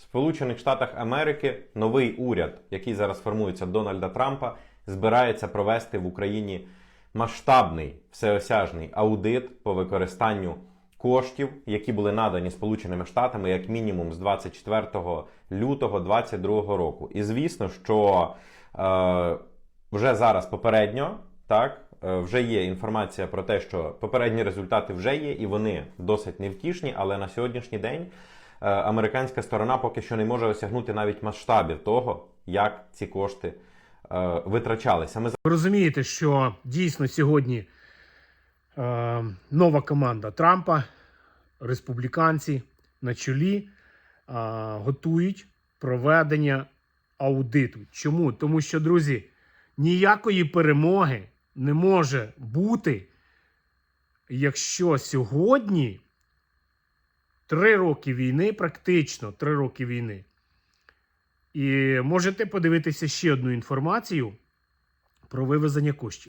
Сполучених Штатах Америки новий уряд, який зараз формується Дональда Трампа, збирається провести в Україні масштабний всеосяжний аудит по використанню коштів, які були надані Сполученими Штатами як мінімум з 24 лютого 2022 року. І звісно, що е, вже зараз попередньо так. е, Вже є інформація про те, що попередні результати вже є, і вони досить невтішні, але на сьогоднішній день американська сторона поки що не може осягнути навіть масштабів того, як ці кошти е, витрачалися. Ми Ви розумієте, що дійсно сьогодні е, нова команда Трампа, республіканці на чолі е, готують проведення аудиту. Чому? Тому що, друзі, ніякої перемоги не може бути, якщо сьогодні три роки війни, практично три роки війни. І можете подивитися ще одну інформацію про вивезення коштів.